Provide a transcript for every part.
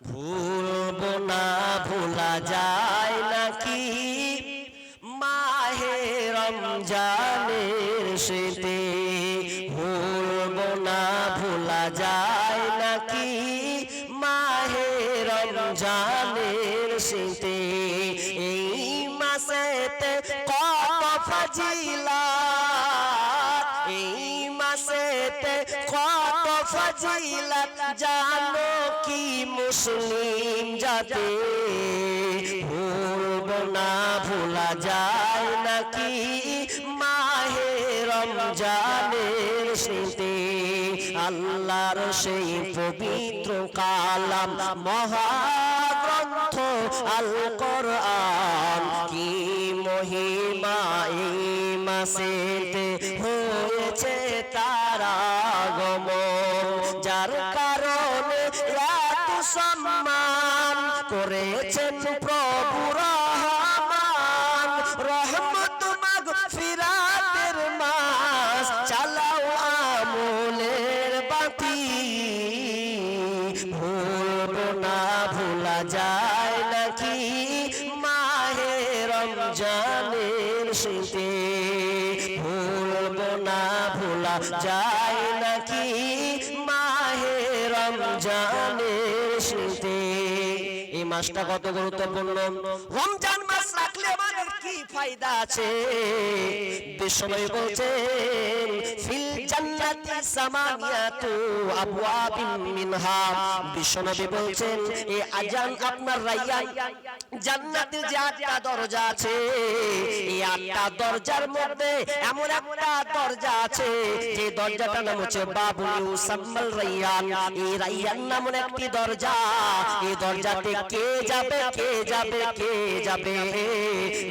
ভুলবো না, ভোলা যায় নাকি? মাহে রমজানের সেতে ভুলবো না, ভোলা যায় নাকি? মাহে রমজানের সেতে এই মাসেতে কত ফাজিলা এই মাসেতে কত ফজিলত জানো কি মুসলিম জাতে? ভুলব না, ভোলা যায় নাকি মাহে রমজানের স্মৃতি? আল্লাহর সেই পবিত্র কালাম মহাগ্রন্থ আল কোরআন কি মহিমা এই মাসেতে হয়েছে তারা? যায় নাকি মাহে রমজানের শীতে? ভুলব না, ভোলা যায় নাকি মাহে রমজানের শীতে? এই মাসটা কত গুরুত্বপূর্ণ? রমজান মাস রাখলে আমাদের কি ফায়দা আছে? বিশ্বনবী বলছেন, ফিল জান্নাতি সামানিয়াতু আবওয়াবিন মিনহা। বিশ্বনবী বলছেন এই আজান আপনার রাইয়ান জান্নাতের যে আটটা দরজা আছে, এই আটটা দরজার মধ্যে এমন একটা দরজা আছে, যে দরজাটার নাম হচ্ছে বাবুল ইউসাম্মাল রাইয়ান। এই রাইয়ান নামক একটি দরজা। এই দরজাতে কে যাবে কে যাবে কে যাবে?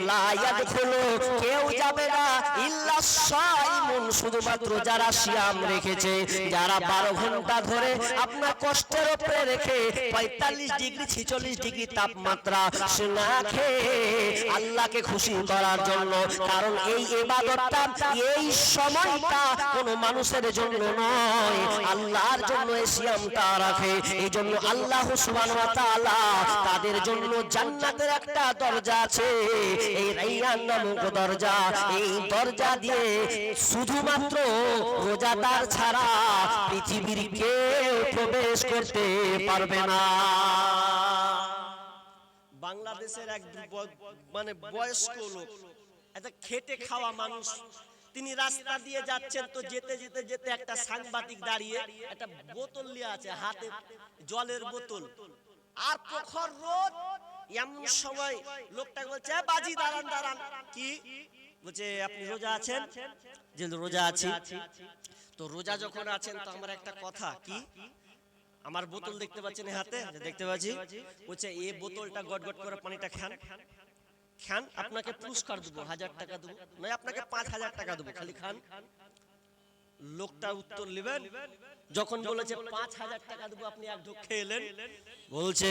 লা ইয়াদখুলু, কেউ যাবে না। ইল্লা সাইমুন, শুধুমাত্র যারা সিয়াম রেখেছে, যারা বারো ঘণ্টা ধরে আপনার কষ্টের উপরে রেখে পঁয়তাল্লিশ ডিগ্রি, ছিচল্লিশ ডিগ্রি তাপমাত্রা না খেয়ে আল্লাহকে খুশি করার জন্য। কারণ এই এবাদতটা এই সময়টা কোনো মানুষের জন্য নয়। আল্লাহর জন্য এই সিয়ামটা রাখে। এই জন্য আল্লাহ তাআলা তাদের জন্য জান্নাতের একটা দরজা আছে। এই রাইয়ান নামক দরজা এই দরজা দিয়ে শুধুমাত্র রোজাদার ছাড়া পৃথিবীর কেউ প্রবেশ করতে পারবে না। বাংলাদেশের এক মানে বয়স্ক লোক, একটা খেটে খাওয়া মানুষ, তিনি রাস্তা দিয়ে যাচ্ছেন তো যেতে যেতে যেতে একটা সাংবাদিক দাঁড়িয়ে একটা বোতল নিয়ে আছে, হাতে জলের বোতল। আর প্রখর রোদ এমন সময় লোকটাকে বলছে বাজি, দাঁড়ান দাঁড়ান। কি? বলছে, আপনি রোজা আছেন? যে রোজা আছি। তো রোজা যখন আছেন, তো আমার একটা কথা, কি? আমার বোতল দেখতে পাচ্ছেন হাতে? দেখতে পাচ্ছি। বলছে এই বোতলটা গট গট করে পানিটা খান। খান, আপনাকে পুরস্কার দেবো, হাজার টাকা দেবো। নয়, আপনাকে পাঁচ হাজার টাকা দেবো, খালি খান। লোকটা উত্তর নেবেন। যখন বলেছে, পাঁচ হাজার টাকা দেবো, আপনি এক ঢোক খেয়ে এলেন। বলছে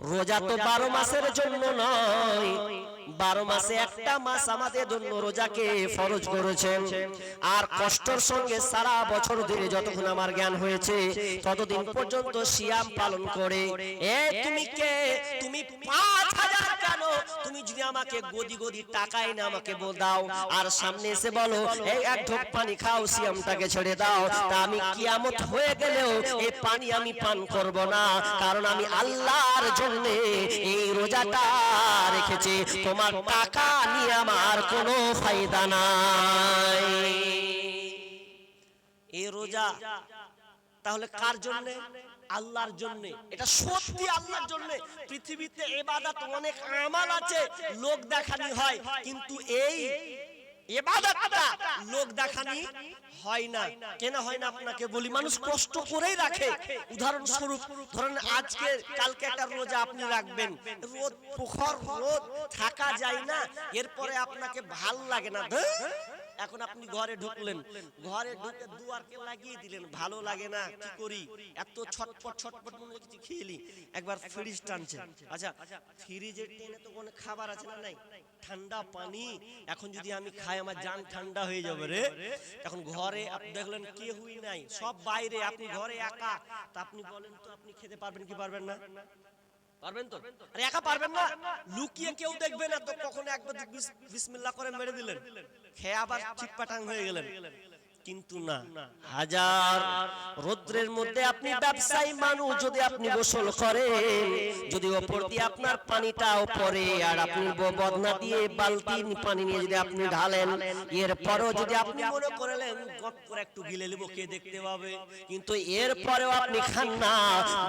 রোজা তো বারো মাসের জন্য নয়। বারো মাসে একটা মাস আমাদের জন্য রোজাকে ফরজ করেছেন। আর কষ্টর সঙ্গে সারা বছর ধরে যতক্ষণ আমার জ্ঞান হয়েছে ততদিন পর্যন্ত সিয়াম পালন করে। এ তুমি কে? তুমি পাঁচ হাজার কেন? তুমি যদি আমাকে গদি গদি টাকাই না আমাকে বল দাও। আর সামনে এসে বলো এই এক ঢোক পানি খাও সিয়ামটাকে ছেড়ে দাও। তা আমি কিয়ামত হয়ে গেলেও এই পানি আমি পান করব না। কারণ আমি আল্লাহর জন্য এই রোজাটা রেখেছি। তোমার টাকা নিয়ে আমার কোনো ফায়দা নাই। এই রোজা তাহলে কার জন্য? আল্লাহর জন্য। এটা সত্যি আল্লাহর জন্য। পৃথিবীতে এবাদত অনেক আমাল আছে, লোক দেখানি হয়। কিন্তু এই এবাদতটা লোক দেখানি হয় না। কেন হয় না আপনাকে বলি? মানুষ কষ্ট করেই রাখে। উদাহরণস্বরূপ, ধরেন আজকে, কালকে একটা রোজা আপনি রাখবেন। রোদ প্রখর রোদ, থাকা যায় না। এরপরে আপনাকে ভালো লাগে না। এখন আপনি ঘরে ঢুকলেন। ঘরে ঢুকে দুয়ারকে লাগিয়ে দিলেন। ভালো লাগে না, কি করি? এত ছটপট ছটপট মনে কিছু খেলি একবার ফ্রিজ টানছেন। আচ্ছা ফ্রিজের টেনে তো কোনো খাবার আছে না নাই? ঠান্ডা পানি। এখন যদি আমি খাই, আমার জান ঠান্ডা হয়ে যাবে রে। এখন ঘরে আপনি দেখলেন কেউই নাই। সব বাইরে। আপনি ঘরে একা। তা আপনি বলেন তো, আপনি খেতে পারবেন কি পারবেন না? পারবেন তো? আরে একা পারবেন না। লুকিয়ে কেউ দেখবে না তো কখনো একবার বিস- বিসমিল্লাহ করে মেরে দিলেন। খেয়ে আবার চিটপাটাং হয়ে গেলেন। কিন্তু না। হাজার রৌদ্রের মধ্যে আপনি ব্যবসায়ী মানুষ যদি আপনি গোসল করেন, যদি ওপর দিয়ে আপনার পানিটা ওপরে আর আপনি বদনা দিয়ে বালতি পানি নিয়ে যদি আপনি ঢালেন, এরপরও যদি আপনি মনে করলেন, গপ করে একটু গিলে নেব কে দেখতে পাবে। কিন্তু এরপরেও আপনি খান না।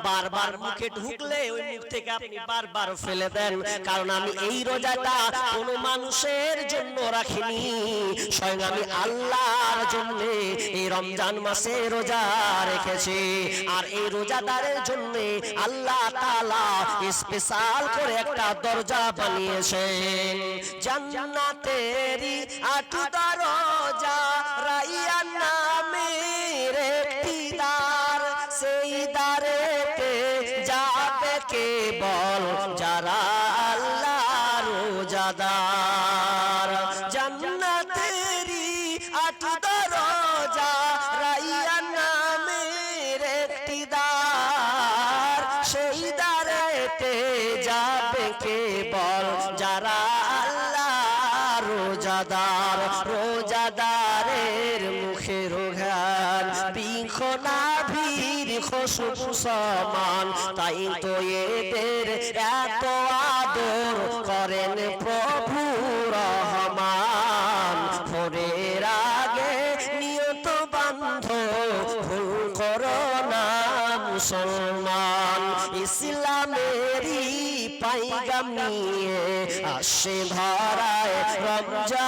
বারবার মুখে ঢুকলে ওই মুখ থেকে আপনি বারবার ফেলে দেন। কারণ আমি এই রোজাটা কোনো মানুষের জন্য রাখিনি। স্বয়ং আমি আল্লাহর জন্য এই রমজান মাসে রোজা রেখেছি। আর এই রোজাদারের জন্য আল্লাহ তাআলা স্পেশাল করে একটা দরজা বানিয়েছেন জান্নাতেরই আটু দরজা রাইয়ান নামের একটি দ্বার। সেই দ্বারেতে যাবে কেবল যারা রোজাদার, রোজাদারের মুখে রোঘান বিখনা ভিড় খুশবু সমান তাই তো এদের এত আদর করেন প্রভু রহমান। ভোরের আগে নিয়ত বান্ধ, ভুল করো না মুসলমান। ইসলামেরই পাইগাম নিয়ে আসে ধরায় রমজান।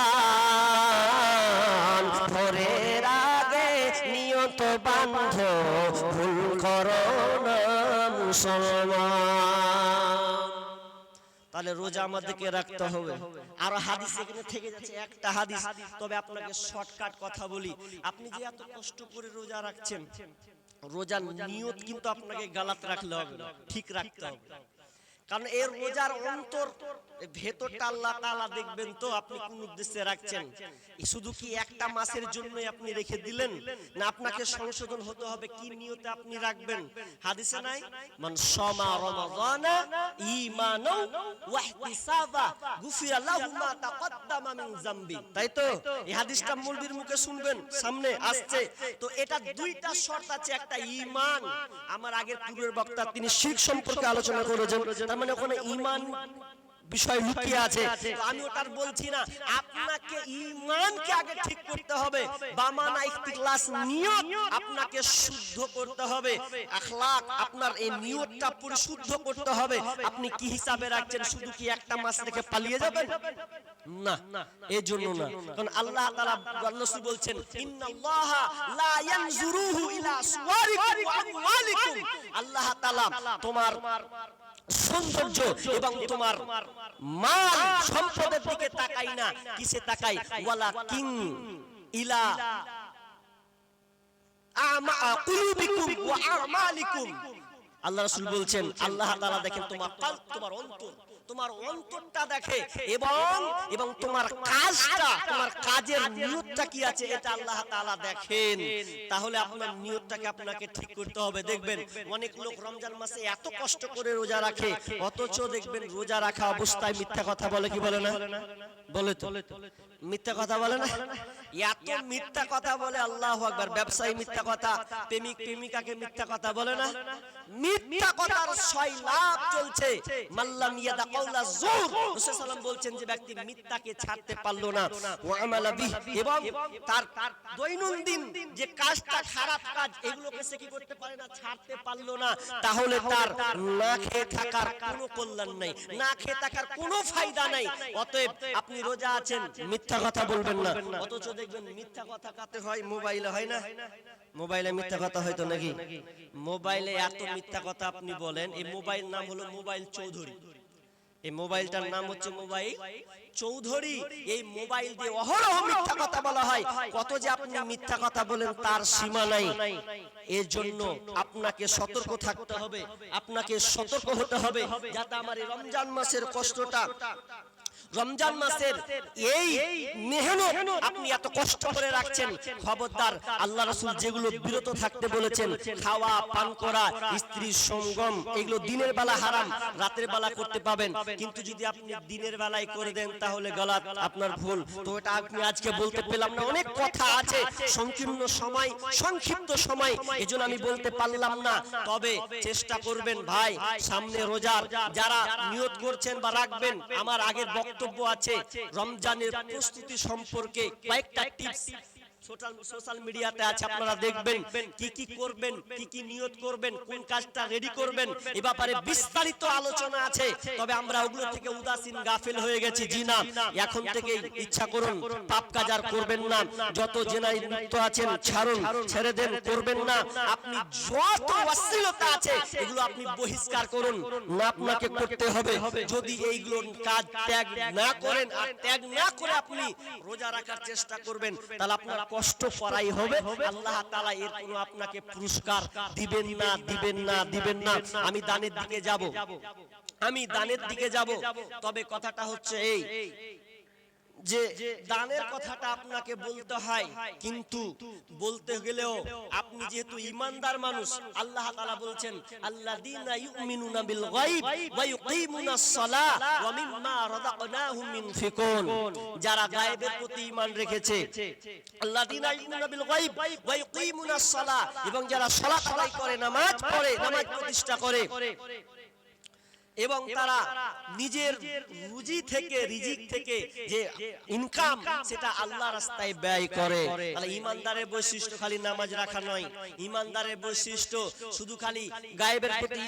ভোরের আগে নিয়ত বান্ধ ভুল করো মুসলমান। তাহলে রোজা আমাদেরকে রাখতে হবে। আর হাদিস এখানে থেকে যাচ্ছে একটা হাদিস। তবে আপনাকে শর্টকাট কথা বলি। আপনি যে এত কষ্ট করে রোজা রাখছেন রোজার নিয়ত কিন্তু আপনাকে গালাত রাখলে হবে ঠিক রাখতে হবে। কারণ এর রোজার অন্তর ভেতরটা আল্লাহ তাআলা দেখবেন তো আপনি কোন উদ্দেশ্যে রাখছেন? শুধু কি একটা মাসের জন্যই আপনি রেখে দিলেন? না আপনাকে সংশোধন হতে হবে কি নিয়তে আপনি রাখবেন? হাদিসে নাই মান সামা রমাদানা ঈমানাও ওয়া ইহতিসাবা গুফিরা লাহু মা তাকদ্দামা মিন যামবি। তাই তো? এই হাদিসটা মৌলবীর মুখে শুনবেন সামনে আসছে তো? এটা দুইটা শর্ত আছে একটা ঈমান আমার আগের পূর্বের বক্তা তিনি শিরক সম্পর্কে আলোচনা করেছেন মানে ওখানে ঈমান বিষয় লুকিয়ে আছে। আমি ওটার বলছি না, আপনাকে ঈমানকে আগে ঠিক করতে হবে। বামানা ইখতিলাস নিয়ত আপনাকে শুদ্ধ করতে হবে। আখলাক আপনার এই নিয়তটা পরিশুদ্ধ করতে হবে। আপনি কি হিসাবে রাখছেন? শুধু কি একটা মাস রেখে পালিয়ে যাবেন? না এই জন্য না। কারণ আল্লাহ তাআলা আল্লাহ রাসূল বলছেন, ইন্নাল্লাহা লা ইয়ানজুরুহু ইলা সুওয়ারিকুম ওয়া আমওয়ালিকুম। আল্লাহ তাআলা তোমার সৌন্দর্য এবং তোমার মাল সম্পদের দিকে তাকাই না। কিসে তাকাই? ওয়ালা কিং। ইলা আমা কুলুবিকুম ওয়া আমালিকুম। আল্লাহ রাসূল বলছেন আল্লাহ তাআলা দেখেন তোমার তোমার অন্তর। তোমার অন্তরটা দেখে এবং এবং তোমার কাজটা তোমার কাজের নিয়তটা কি আছে এটা আল্লাহ তাআলা দেখেন। তাহলে আপনার নিয়তটাকে আপনাকে ঠিক করতে হবে? দেখবেন অনেক লোক রমজান মাসে এত কষ্ট করে রোজা রাখে অথচ দেখবেন রোজা রাখা অবস্থায় মিথ্যা কথা বলে কি বলে না? বলে তো। মিথ্যা কথা বলে না? এত মিথ্যা কথা বলে আল্লাহ আকবার, ব্যবসায়ী মিথ্যা কথা, প্রেমিক, প্রেমিকাকে মিথ্যা কথা বলে না? মিথ্যা কথার ছয় লাভ চলছে। মাল্লাম ইয়াদা কাউলা জুর রাসূল সাল্লাম বলছেন যে ব্যক্তি মিথ্যাকে ছাড়তে পারল না। ওয়া আমালা বিহ, এবং তার দৈনন্দিন যে কাজটা, খারাপ কাজ, এগুলোকে সে কি করতে পারে না? ছাড়তে পারল না। তাহলে তার না খেয়ে থাকার কোনো কল্যাণ নাই, না খেয়ে থাকার কোনো ফায়দা নাই। অতএব আপনি রোজা আছেন, মিথ্যা কথা বলবেন না। অথচ দেখবেন মিথ্যা কথা কাতে হয়, মোবাইলে হয় না। মোবাইলে মিথ্যা কথা হয়তো নাকি? মোবাইলে এত মিথ্যা কথা আপনি বলেন, এই মোবাইল নাম হলো মোবাইল চৌধুরী। এই মোবাইলটার নাম হচ্ছে মোবাইল চৌধুরী। এই মোবাইল দিয়ে অহরহ মিথ্যা কথা বলা হয়। কত যে আপনি মিথ্যা কথা বলেন, তার সীমা নাই। এর জন্য আপনাকে সতর্ক থাকতে হবে। আপনাকে সতর্ক হতে হবে, যাতে আমার এই রমজান মাসের কষ্টটা রমজান মাসের এই মেহনত আপনি এত কষ্ট করে রাখছেন। খবরদার আল্লাহ রাসূল যেগুলো বিরত থাকতে বলেছেন খাওয়া পান করা স্ত্রীর সঙ্গম এগুলো দিনের বেলা হারাম রাতের বেলা করতে পাবেন। কিন্তু যদি আপনি দিনের বেলায় করে দেন তাহলে গলাত আপনার ভুল। তো এটা আপনি আজকে বলতে পেলাম না। অনেক কথা আছে। সংকীর্ণ সময় সংক্ষিপ্ত সময় এজন্য আমি বলতে পারলাম না। তবে চেষ্টা করবেন ভাই সামনে রোজার যারা নিয়ত করছেন বা রাখবেন আমার আগের বক্তব্য আছে। রমজানের প্রস্তুতি সম্পর্কে কয়েকটা টিপস সোশ্যাল মিডিয়াতে আছে, আপনারা দেখবেন কি কি করবেন, কি কি নিয়ত করবেন, কোন কাজটা রেডি করবেন, এ ব্যাপারে বিস্তারিত আলোচনা আছে। তবে আমরা ওগুলো থেকে উদাসীন গাফিল হয়ে গেছি। জি না, এখন থেকে ইচ্ছা করুন, পাপ কাজ আর করবেন না। যত জেনাই লিপ্ত আছেন, ছাড়ুন, ছেড়ে দেন, করবেন না। আপনি যত অশ্লীলতা আছে, এগুলো আপনি বহিষ্কার করুন। না আপনাকে করতে হবে। যদি এইগুলো কাজ ত্যাগ না করেন, আর ত্যাগ না করে আপনি রোজা রাখার চেষ্টা করবেন, তাহলে আপনার কষ্ট করাই হবে, আল্লাহ তাআলা এর কোনো আপনাকে পুরস্কার দিবেন না দিবেন না দিবেন না। আমি দানের দিকে যাব। আমি দানের দিকে যাব। তবে কথাটা হচ্ছে এই যে দানের কথাটা আপনাকে বলতে হয়, কিন্তু বলতে গেলেও আপনি যেহেতু ইমানদার মানুষ, আল্লাহ তাআলা বলছেন, আল্লাযীনা ইউমিনুনা বিল গায়ব ওয়া ইউকিমুনাস সালাহ ওয়া মিম্মা রাযাকনাহুম ইনফিকুন যারা গায়েবের প্রতি ঈমান রেখেছে, আল্লাযীনা ইউমিনুনা বিল গায়ব ওয়া ইউকিমুনাস সালাহ। এবং যারা সালাত আদায় করে, নামাজ পড়ে, নামাজ প্রতিষ্ঠা করে এবং তারা নিজের রুজি থেকে রিজিক থেকে যে ইনকাম সেটা আল্লাহ রাস্তায় ব্যয় করে। তাহলে ইমানদারের বৈশিষ্ট্য খালি নামাজ রাখা নয়। ইমানদারের বৈশিষ্ট্য শুধু খালি গায়েবের প্রতি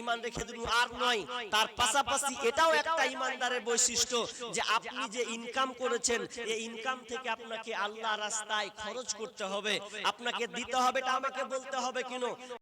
ইমান রেখে দিন আর নয়। তার পাশাপাশি এটাও একটা ইমানদারের বৈশিষ্ট্য যে আপনি যে ইনকাম করেছেন এই ইনকাম থেকে আপনাকে আল্লাহ রাস্তায় খরচ করতে হবে। আপনাকে দিতে হবে এটা আমাকে বলতে হবে কেন?